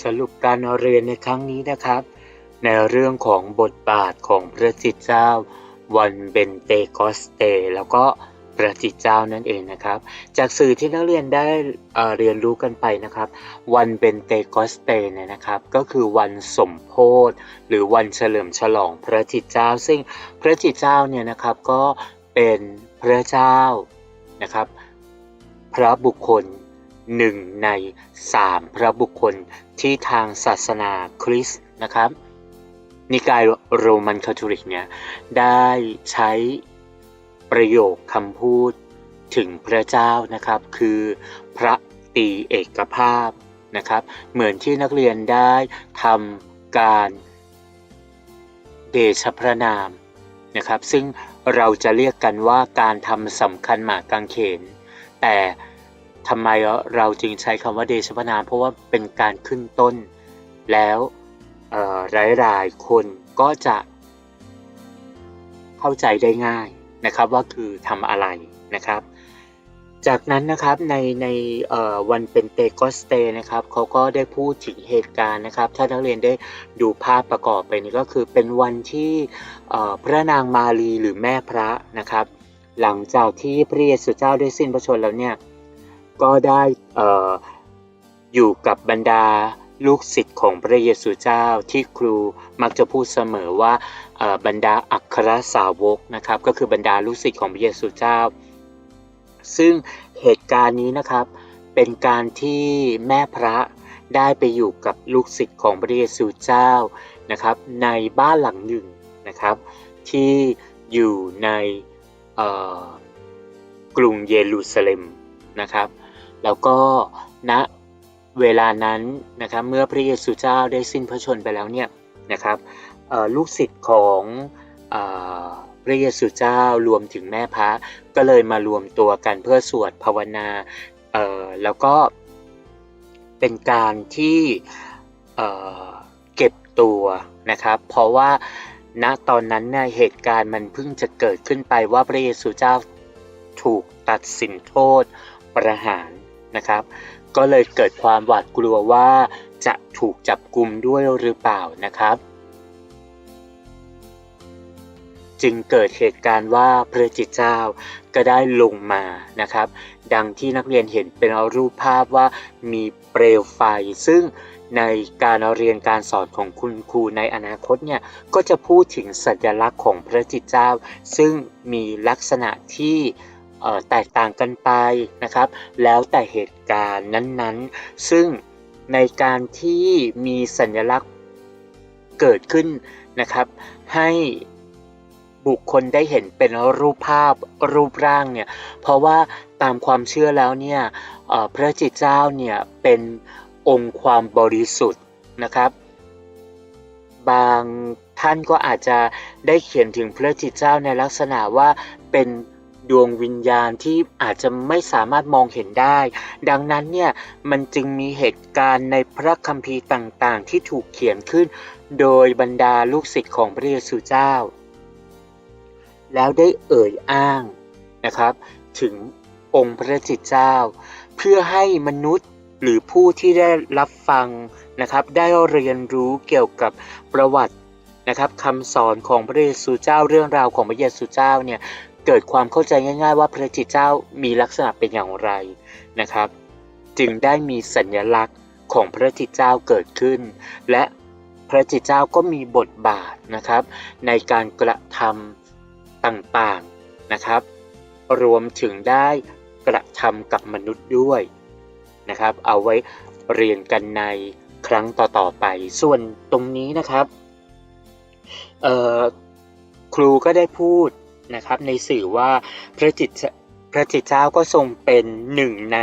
สรุปการเรียนในครั้งนี้นะครับ ในเรื่องของบทบาทของพระจิตเจ้า วันเบนเตคอสเต แล้วก็พระจิตเจ้านั่นเองนะครับ จากสื่อที่นักเรียนได้เเรียนรู้กันไปนะครับ วันเบนเตคอสเตเนี่ยนะครับ ก็คือวันสมโพธิหรือวันเฉลิมฉลองพระจิตเจ้า ซึ่งพระจิตเจ้าเนี่ยนะครับก็เป็นพระเจ้านะครับ พระบุคคล หนึ่งในสามพระบุคคลที่ทางศาสนาคริสต์นะครับ นิกายโรมันคาทอลิกเนี่ยได้ใช้ประโยคคำพูดถึงพระเจ้านะครับ คือพระตีเอกภาพนะครับ เหมือนที่นักเรียนได้ทำการเดชพระนามนะครับ ซึ่งเราจะเรียกกันว่าการทำสำคัญหมากกางเขน แต่ ทำไมเราจึงใช้คำว่าเดชพนาม เพราะว่าเป็นการขึ้นต้น แล้วหลายๆคนก็จะเข้าใจได้ง่ายนะครับว่าคือทำอะไรนะครับ จากนั้นนะครับในในวันเป็นเตโกสเตนะครับเขาก็ได้พูดถึงเหตุการณ์นะครับ ถ้านักเรียนได้ดูภาพประกอบไปนี่ก็คือเป็นวันที่พระนางมารีหรือแม่พระนะครับ หลังจากที่พระเยซูเจ้าได้สิ้นพระชนแล้วเนี่ย ก็ได้อออยู่กับบรรดาลูกศิษย์ของพระเยซูเจ้าที่ครูมักจะพูดเสมอว่าบรรดาอัครสาวกนะครับ ก็คือบรรดาลูกศิษย์ของพระเยซูเจ้า ซึ่งเหตุการณ์นี้นะครับเป็นการที่แม่พระได้ไปอยู่กับลูกศิษย์ของพระเยซูเจ้านะครับ ในบ้านหลังหนึ่งนะครับ ที่อยู่ในกรุงเยรูซาเล็มนะครับ แล้วก็ณเวลานั้นนะครับเมื่อพระเยซูเจ้าได้สิ้นพระชนไปแล้วเนี่ยนะครับลูกศิษย์ของพระเยซูเจ้ารวมถึงแม่พระก็เลยมารวมตัวกันเพื่อสวดภาวนาแล้วก็เป็นการที่เอ่อเก็บตัวนะครับ เพราะว่าณตอนนั้นเนี่ยเหตุการณ์มันเพิ่งจะเกิดขึ้นไปว่าพระเยซูเจ้าถูกตัดสินโทษประหาร นะครับ ก็เลยเกิดความหวาดกลัวว่าจะถูกจับกลุมด้วยหรือเปล่านะครับ จึงเกิดเหตุการณ์ว่าพระจิตเจ้าก็ได้ลงมานะครับ ดังที่นักเรียนเห็นเป็นรูปภาพว่ามีเปลวไฟซึ่งในการเรียนการสอนของคุณครูในอนาคตเนี่ยก็จะพูดถึงสัญลักษณ์ของพระจิตเจ้า ซึ่งมีลักษณะที่ แตกต่างกันไปนะครับ แล้วแต่เหตุการณ์นั้นๆ ซึ่งในการที่มีสัญลักษณ์เกิดขึ้นนะครับ ให้บุคคลได้เห็นเป็นรูปภาพรูปร่างเนี่ยเพราะว่าตามความเชื่อแล้วเนี่ยพระจิตเจ้าเนี่ยเป็นองค์ความบริสุทธิ์นะครับ บางท่านก็อาจจะได้เขียนถึงพระจิตเจ้าในลักษณะว่าเป็น ดวงวิญญาณที่อาจจะไม่สามารถมองเห็นได้ ดังนั้นเนี่ยมันจึงมีเหตุการณ์ในพระคัมภีร์ต่างๆ ที่ถูกเขียนขึ้น โดยบรรดาลูกศิษย์ของพระเยซูเจ้า แล้วได้เอ่ยอ้างนะครับ ถึงองค์พระจิตเจ้า เพื่อให้มนุษย์หรือผู้ที่ได้รับฟังนะครับได้เรียนรู้เกี่ยวกับประวัตินะครับคำสอนของพระเยซูเจ้าเรื่องราวของพระเยซูเจ้าเนี่ย เกิดความเข้าใจง่าย ๆ ว่าพระจิตเจ้ามีลักษณะเป็นอย่างไรนะครับ จึงได้มีสัญลักษณ์ของพระจิตเจ้าเกิดขึ้น และพระจิตเจ้าก็มีบทบาทนะครับ ในการกระทำต่างๆนะครับ รวมถึงได้กระทำกับมนุษย์ด้วยนะครับ เอาไว้เรียนกันในครั้งต่อๆไป ส่วนตรงนี้นะครับครูก็ได้พูด นะครับในสื่อว่าพระจิตพระจิตเจ้าก็ทรงเป็นหนึ่งใน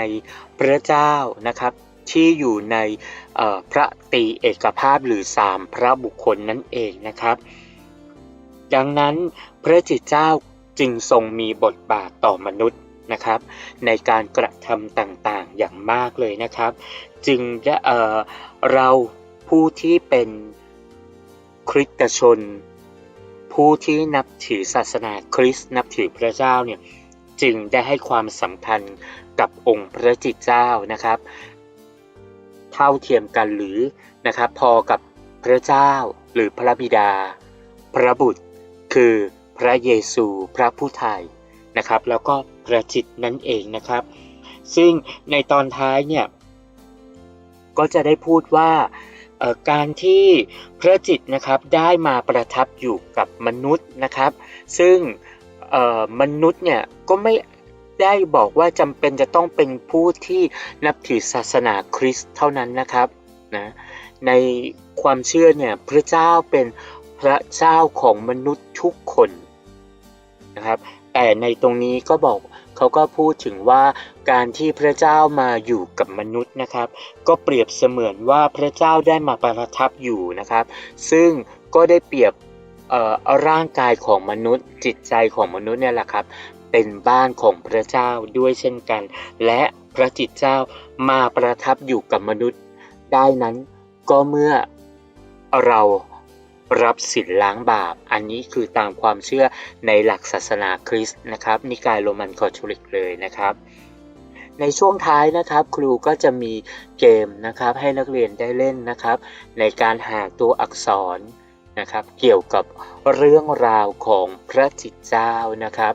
พระเจ้านะครับที่อยู่ในพระตีเอกภาพหรือสามพระบุคคลนั่นเองนะครับ ดังนั้นพระจิตเจ้าจึงทรงมีบทบาทต่อมนุษย์นะครับ ในการกระทำต่างๆอย่างมากเลยนะครับ จึงเเราผู้ที่เป็นคริสตชน ผู้ที่นับถือศาสนาคริสต์นับถือพระเจ้าเนี่ยจึงได้ให้ความสำคัญกับองค์พระจิตเจ้านะครับ เท่าเทียมกันหรือนะครับพอกับพระเจ้าหรือพระบิดา พระบุตร คือพระเยซูพระผู้ไทยนะครับแล้วก็พระจิตนั่นเองนะครับ ซึ่งในตอนท้ายเนี่ยก็จะได้พูดว่า การที่พระจิตนะครับได้มาประทับอยู่กับมนุษย์นะครับ ซึ่งมนุษย์เนี่ยก็ไม่ได้บอกว่าจำเป็นจะต้องเป็นผู้ที่นับถือศาสนาคริสต์เท่านั้นนะครับนะในความเชื่อเนี่ยพระเจ้าเป็นพระเจ้าของมนุษย์ทุกคนนะครับแต่ในตรงนี้ก็บอก เขาก็พูดถึงว่าการที่พระเจ้ามาอยู่กับมนุษย์นะครับ ก็เปรียบเสมือนว่าพระเจ้าได้มาประทับอยู่นะครับ ซึ่งก็ได้เปรียบร่างกายของมนุษย์ จิตใจของมนุษย์เนี่ยแหละครับ เป็นบ้านของพระเจ้าด้วยเช่นกัน และพระจิตเจ้ามาประทับอยู่กับมนุษย์ ได้นั้นก็เมื่อเรา รับสินล้างบาป อันนี้คือตามความเชื่อในหลักศาสนาคริสต์นะครับ นิกายโรมันคาทอลิกเลยนะครับ ในช่วงท้ายนะครับ ครูก็จะมีเกมนะครับ ให้นักเรียนได้เล่นนะครับ ในการหาตัวอักษรนะครับ เกี่ยวกับเรื่องราวของพระจิตเจ้านะครับ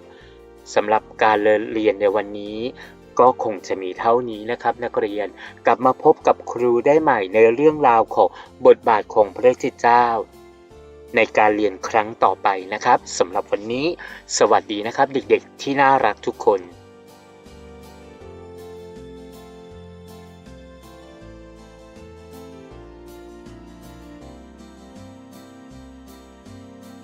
สำหรับการเรียนในวันนี้ก็คงจะมีเท่านี้นะครับนักเรียนกลับมาพบกับครูได้ใหม่ในเรื่องราวของบทบาทของพระจิตเจ้า ในการเรียนครั้งต่อไปนะครับสำหรับวันนี้ สวัสดีนะครับ เด็กๆที่น่ารักทุกคน